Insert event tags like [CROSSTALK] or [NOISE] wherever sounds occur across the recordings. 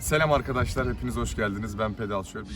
Selam arkadaşlar, hepiniz hoş geldiniz. Ben Pedal Instagram-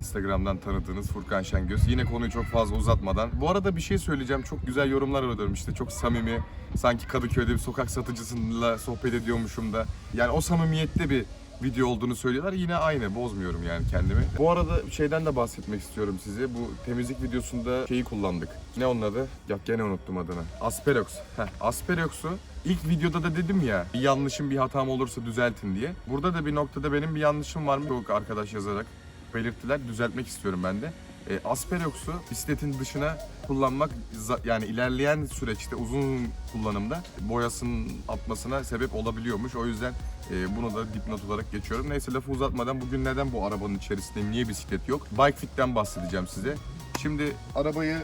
Instagram'dan tanıdığınız Furkan Şengöz. Yine konuyu çok fazla uzatmadan. Bu arada bir şey söyleyeceğim. Çok güzel yorumlar alıyorum işte. Çok samimi. Sanki Kadıköy'de bir sokak satıcısıyla sohbet ediyormuşum da. Yani o samimiyette bir video olduğunu söylüyorlar. Yine aynı. Bozmuyorum yani kendimi. Bu arada şeyden de bahsetmek istiyorum size. Bu temizlik videosunda şeyi kullandık. Ne onun adı? Ya gene unuttum adını. Asperox. Heh, Asperox'u ilk videoda da dedim ya bir yanlışım bir hatam olursa düzeltin diye. Burada da bir noktada benim bir yanlışım var mı? Çok arkadaş yazarak belirttiler. Düzeltmek istiyorum ben de. E, Asperox'u bisikletin dışına kullanmak yani ilerleyen süreçte uzun kullanımda boyasının atmasına sebep olabiliyormuş. O yüzden e, bunu da dipnot olarak geçiyorum. Neyse lafı uzatmadan bugün neden bu arabanın içerisinde niye bisiklet yok? Bike Fit'ten bahsedeceğim size. Şimdi arabayı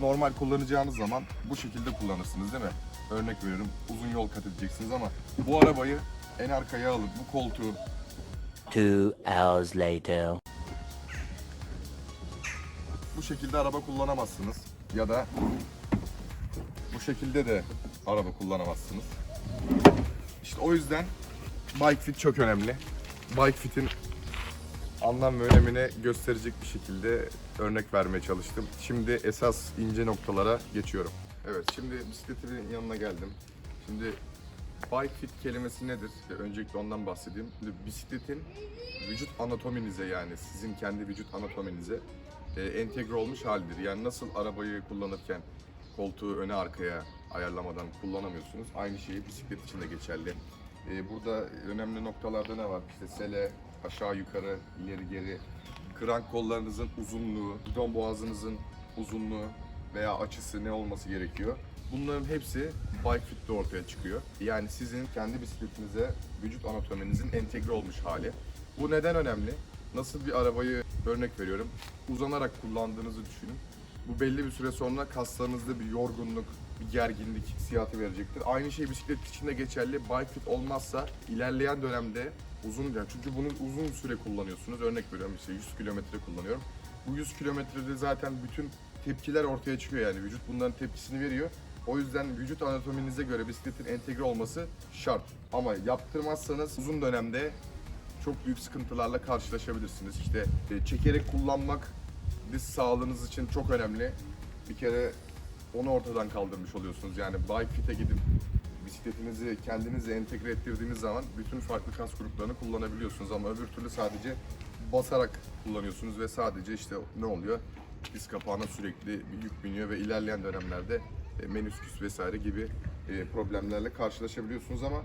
normal kullanacağınız zaman bu şekilde kullanırsınız değil mi? Örnek veriyorum uzun yol kat edeceksiniz ama bu arabayı en arkaya alıp bu koltuğu Two hours later. Bu şekilde araba kullanamazsınız. Ya da bu şekilde de araba kullanamazsınız. İşte o yüzden bike fit çok önemli. Bike fit'in anlam ve önemini gösterecek bir şekilde örnek vermeye çalıştım. Şimdi esas ince noktalara geçiyorum. Evet, şimdi bisikletimin yanına geldim. Şimdi bike fit kelimesi nedir? Öncelikle ondan bahsedeyim. Şimdi bisikletin vücut anatominize yani sizin kendi vücut anatominize e, entegre olmuş halidir. Yani nasıl arabayı kullanırken koltuğu öne arkaya ayarlamadan kullanamıyorsunuz. Aynı şey bisiklet için de geçerli. E, burada önemli noktalarda ne var? İşte sele, aşağı yukarı, ileri geri, krank kollarınızın uzunluğu, gidon boğazınızın uzunluğu veya açısı ne olması gerekiyor? Bunların hepsi Bike Fit'te ortaya çıkıyor. Yani sizin kendi bisikletinize vücut anatominizin entegre olmuş hali. Bu neden önemli? Nasıl bir arabayı örnek veriyorum. Uzanarak kullandığınızı düşünün. Bu belli bir süre sonra kaslarınızda bir yorgunluk, bir gerginlik hissiyatı verecektir. Aynı şey bisiklet için de geçerli. Bike fit olmazsa ilerleyen dönemde uzun yani çünkü bunu uzun süre kullanıyorsunuz. Örnek veriyorum işte 100 kilometre kullanıyorum. Bu 100 kilometrede zaten bütün tepkiler ortaya çıkıyor yani vücut bunların tepkisini veriyor. O yüzden vücut anatominize göre bisikletin entegre olması şart. Ama yaptırmazsanız uzun dönemde çok büyük sıkıntılarla karşılaşabilirsiniz. İşte e, çekerek kullanmak diz sağlığınız için çok önemli. Bir kere onu ortadan kaldırmış oluyorsunuz. Yani bike fit'e gidip bisikletinizi kendinize entegre ettirdiğiniz zaman bütün farklı kas gruplarını kullanabiliyorsunuz ama öbür türlü sadece basarak kullanıyorsunuz ve sadece işte ne oluyor? Diz kapağına sürekli yük biniyor ve ilerleyen dönemlerde e, menüsküs vesaire gibi e, problemlerle karşılaşabiliyorsunuz ama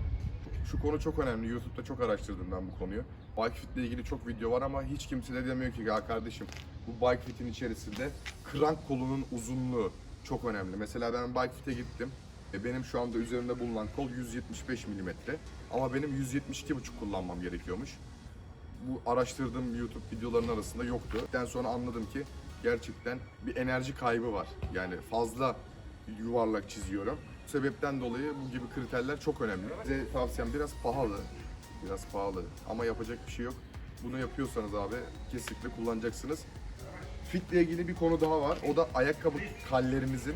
şu konu çok önemli. YouTube'da çok araştırdım ben bu konuyu. Bike Fit ile ilgili çok video var ama hiç kimse de demiyor ki ya kardeşim bu Bike Fit'in içerisinde krank kolunun uzunluğu çok önemli. Mesela ben Bike Fit'e gittim. E, benim şu anda üzerimde bulunan kol 175 mm ama benim 172,5 kullanmam gerekiyormuş. Bu araştırdığım YouTube videolarının arasında yoktu. Den sonra anladım ki gerçekten bir enerji kaybı var. Yani fazla yuvarlak çiziyorum. Sebepten dolayı bu gibi kriterler çok önemli. Size tavsiyem biraz pahalı. Biraz pahalı ama yapacak bir şey yok. Bunu yapıyorsanız abi kesinlikle kullanacaksınız. Fitle ilgili bir konu daha var. O da ayakkabı kallerinizin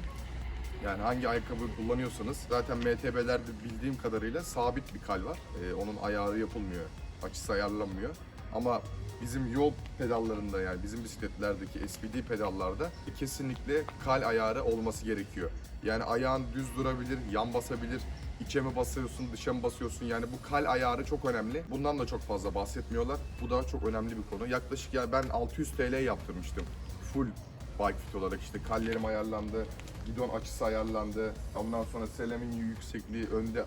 yani hangi ayakkabı kullanıyorsanız zaten MTB'lerde bildiğim kadarıyla sabit bir kal var. Ee, onun ayarı yapılmıyor. Açısı ayarlanmıyor. Ama bizim yol pedallarında yani bizim bisikletlerdeki SPD pedallarda kesinlikle kal ayarı olması gerekiyor. Yani ayağın düz durabilir, yan basabilir, içe mi basıyorsun, dışa mı basıyorsun yani bu kal ayarı çok önemli. Bundan da çok fazla bahsetmiyorlar. Bu da çok önemli bir konu. Yaklaşık yani ben 600 TL yaptırmıştım. Full bike fit olarak işte kallerim ayarlandı, gidon açısı ayarlandı. Ondan sonra selemin yüksekliği önde,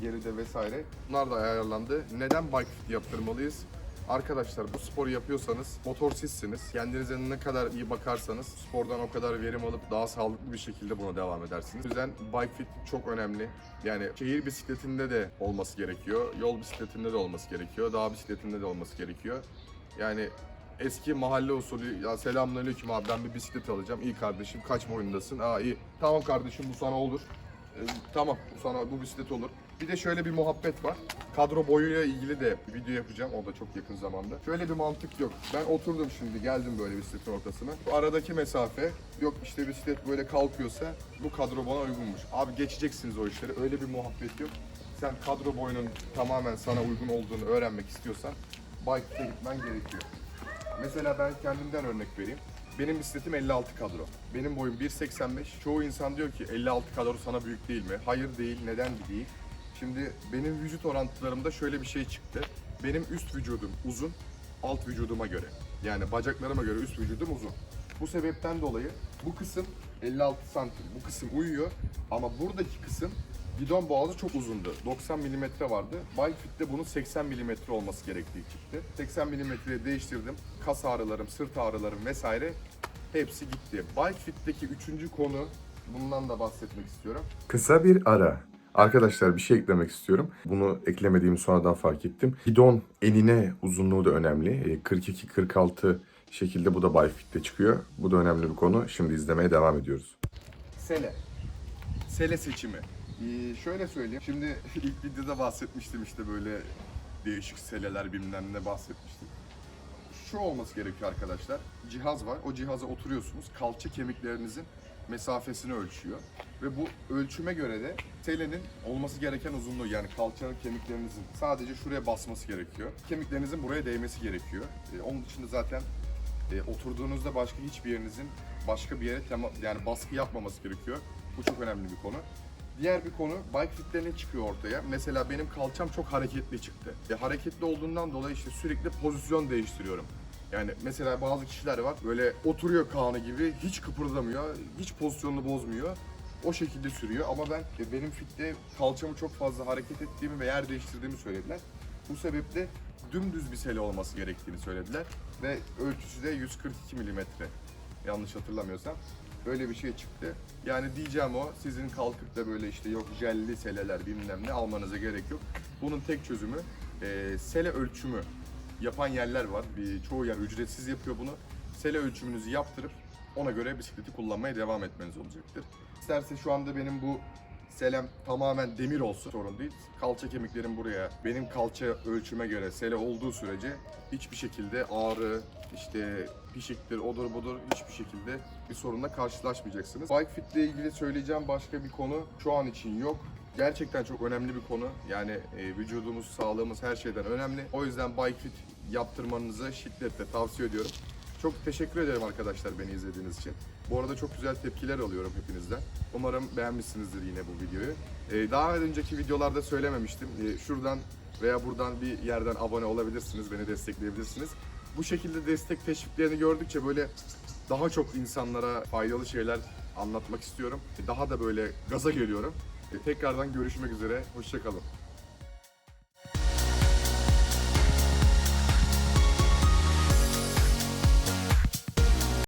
geride vesaire. Bunlar da ayarlandı. Neden bike fit yaptırmalıyız? Arkadaşlar bu sporu yapıyorsanız motor sizsiniz. Kendinize ne kadar iyi bakarsanız spordan o kadar verim alıp daha sağlıklı bir şekilde buna devam edersiniz. O yüzden bike fit çok önemli. Yani şehir bisikletinde de olması gerekiyor. Yol bisikletinde de olması gerekiyor. Dağ bisikletinde de olması gerekiyor. Yani eski mahalle usulü ya selamünaleyküm abi ben bir bisiklet alacağım. İyi kardeşim kaç boyundasın? Aa iyi. Tamam kardeşim bu sana olur. Ee, tamam bu sana bu bisiklet olur. Bir de şöyle bir muhabbet var. Kadro boyuyla ilgili de video yapacağım. O da çok yakın zamanda. Şöyle bir mantık yok. Ben oturdum şimdi geldim böyle bisikletin ortasına. Bu aradaki mesafe yok işte bisiklet böyle kalkıyorsa bu kadro bana uygunmuş. Abi geçeceksiniz o işleri. Öyle bir muhabbet yok. sen kadro boyunun tamamen sana uygun olduğunu öğrenmek istiyorsan Bike'e gitmen gerekiyor. Mesela ben kendimden örnek vereyim. Benim bisikletim 56 kadro. Benim boyum 1.85. Çoğu insan diyor ki 56 kadro sana büyük değil mi? Hayır değil. Neden değil? Şimdi benim vücut orantılarımda şöyle bir şey çıktı. Benim üst vücudum uzun, alt vücuduma göre. Yani bacaklarıma göre üst vücudum uzun. Bu sebepten dolayı bu kısım 56 santim. Bu kısım uyuyor ama buradaki kısım Gidon boğazı çok uzundu. 90 milimetre vardı. Bike Fit'te bunun 80 milimetre olması gerektiği çıktı. 80 milimetreye değiştirdim. Kas ağrılarım, sırt ağrılarım vesaire hepsi gitti. Bike Fit'teki üçüncü konu bundan da bahsetmek istiyorum. Kısa bir ara. Arkadaşlar bir şey eklemek istiyorum. Bunu eklemediğimi sonradan fark ettim. Gidon enine uzunluğu da önemli. E, 42-46 şekilde bu da Bifit'te çıkıyor. Bu da önemli bir konu. Şimdi izlemeye devam ediyoruz. Sele. Sele seçimi. Ee, şöyle söyleyeyim. Şimdi [LAUGHS] ilk videoda bahsetmiştim işte böyle değişik seleler bilmem ne bahsetmiştim. Şu olması gerekiyor arkadaşlar. Cihaz var. O cihaza oturuyorsunuz. Kalça kemiklerinizin mesafesini ölçüyor. Ve bu ölçüme göre de selenin olması gereken uzunluğu yani kalça kemiklerinizin sadece şuraya basması gerekiyor. Kemiklerinizin buraya değmesi gerekiyor. Ee, onun dışında zaten e, oturduğunuzda başka hiçbir yerinizin başka bir yere tema, yani baskı yapmaması gerekiyor. Bu çok önemli bir konu. Diğer bir konu bike fit'te ne çıkıyor ortaya? Mesela benim kalçam çok hareketli çıktı. E, hareketli olduğundan dolayı işte sürekli pozisyon değiştiriyorum. Yani mesela bazı kişiler var böyle oturuyor kanı gibi hiç kıpırdamıyor, hiç pozisyonunu bozmuyor. O şekilde sürüyor ama ben benim fitte kalçamı çok fazla hareket ettiğimi ve yer değiştirdiğimi söylediler. Bu sebeple dümdüz bir sele olması gerektiğini söylediler ve ölçüsü de 142 milimetre yanlış hatırlamıyorsam. Böyle bir şey çıktı. Yani diyeceğim o sizin kalkıp da böyle işte yok jelli seleler bilmem ne almanıza gerek yok. Bunun tek çözümü e, sele ölçümü yapan yerler var. Bir, çoğu yer ücretsiz yapıyor bunu. Sele ölçümünüzü yaptırıp ona göre bisikleti kullanmaya devam etmeniz olacaktır. İsterse şu anda benim bu selem tamamen demir olsun sorun değil. Kalça kemiklerim buraya benim kalça ölçüme göre sele olduğu sürece hiçbir şekilde ağrı, işte pişiktir, odur budur hiçbir şekilde bir sorunla karşılaşmayacaksınız. Bike Fit ile ilgili söyleyeceğim başka bir konu şu an için yok. Gerçekten çok önemli bir konu. Yani e, vücudumuz, sağlığımız her şeyden önemli. O yüzden Bike Fit yaptırmanızı şiddetle tavsiye ediyorum. Çok teşekkür ederim arkadaşlar beni izlediğiniz için. Bu arada çok güzel tepkiler alıyorum hepinizden. Umarım beğenmişsinizdir yine bu videoyu. Ee, daha önceki videolarda söylememiştim. Ee, şuradan veya buradan bir yerden abone olabilirsiniz, beni destekleyebilirsiniz. Bu şekilde destek teşviklerini gördükçe böyle daha çok insanlara faydalı şeyler anlatmak istiyorum. Daha da böyle gaza geliyorum. Ee, tekrardan görüşmek üzere, hoşçakalın.